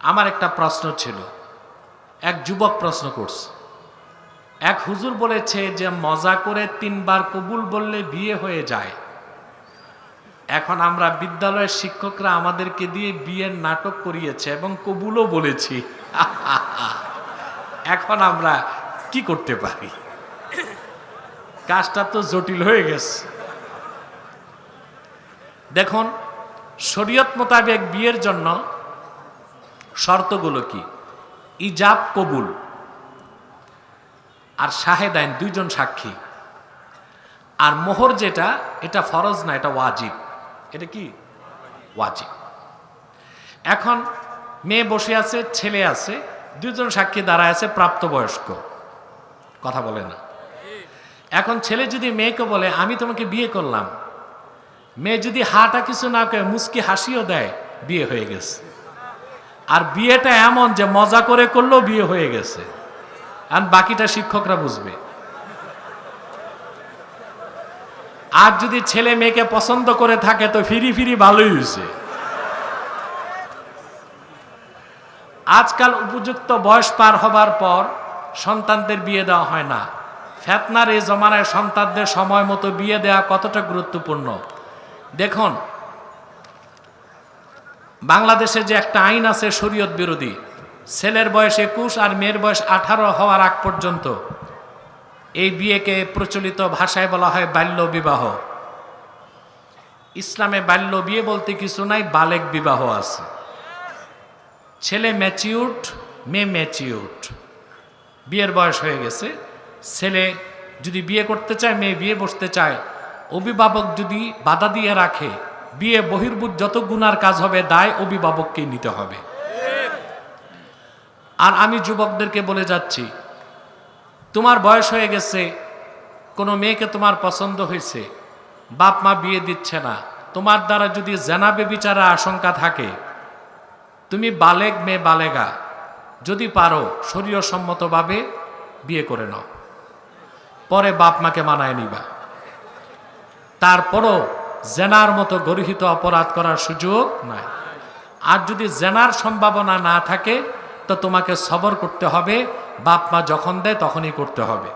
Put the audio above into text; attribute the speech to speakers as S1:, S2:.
S1: আমার একটা প্রশ্ন ছিল। এক যুবক প্রশ্ন করছে। এক হুজুর বলেছে যে, মজা করে তিনবার কবুল বললে বিয়ে হয়ে যায়। এখন আমরা বিদ্যালয়ের শিক্ষকরা আমাদেরকে দিয়ে বিয়ের নাটক করিয়েছে এবং কবুলও বলেছি। এখন আমরা কি করতে পারি? কাজটা তো জটিল হয়ে গেছে। দেখুন, শরীয়ত মোতাবেক বিয়ের জন্য শর্তগুলো কি? ইজাব কবুল। আর শাহেদাইন দুইজন সাক্ষী। আর মোহর যেটা, এটা ফরজ না, এটা ওয়াজিব। এটা কি? ওয়াজিব। এখন মেয়ে বসে আছে, ছেলে আছে দুজন সাক্ষী দাঁড়ায় আছে প্রাপ্তবয়স্ক। কথা বলে না। এখন ছেলে যদি মেয়েকে বলে, আমি তোমাকে বিয়ে করলাম। মেয়ে যদি হাটা কিছু না করে মুস্কি হাসিও দেয়, বিয়ে হয়ে গেছে। আর বিয়েটা এমন যে মজা করে করলেও বিয়ে হয়ে গেছে। আর বাকিটা শিক্ষকরা বুঝবে। আর যদি ছেলে মেয়েকে পছন্দ করে থাকে তো ফিরি ফিরি ভালোই হয়েছে। আজকাল উপযুক্ত বয়স পার হবার পর সন্তানদের বিয়ে দেওয়া হয় না। ফেতনার এই জমানায় সন্তানদের সময় মতো বিয়ে দেওয়া কতটা গুরুত্বপূর্ণ? দেখুন বাংলাদেশে যে একটা আইন আছে শরীয়ত বিরোধী, ছেলের বয়স একুশ আর মেয়ের বয়স আঠারো হওয়ার আগ পর্যন্ত এই বিয়েকে প্রচলিত ভাষায় বলা হয় বাল্য বিবাহ। ইসলামে বাল্য বিয়ে বলতে কিছু নাই, বালেক বিবাহ আছে। ছেলে ম্যাচিউড মেয়ে ম্যাচিউড বিয়ের বয়স হয়ে গেছে। ছেলে যদি বিয়ে করতে চায়, মেয়ে বিয়ে বসতে চায়, অভিভাবক যদি বাধা দিয়ে রাখে বিয়ে বহির্ভূত যত গুনার কাজ হবে, দায় অভিভাবককেই নিতে হবে। আর আমি যুবকদেরকে বলে যাচ্ছি, তোমার বয়স হয়ে গেছে, কোনো মেয়েকে তোমার পছন্দ হয়েছে, বাপ মা বিয়ে দিচ্ছে না, তোমার দ্বারা যদি জেনাবে বিচারা আশঙ্কা থাকে, তুমি বালেগ মেয়ে বালেগা, যদি পারো শরীয় সম্মতভাবে বিয়ে করে নাও। পরে বাপ মাকে মানায় নিবা। তারপরও জেনার মতো গর্হিত অপরাধ করার সুযোগ নাই। আর যদি জেনার সম্ভাবনা না থাকে, তো তোমাকে সবর করতে হবে, বাপ মা যখন দেয় তখনই করতে হবে।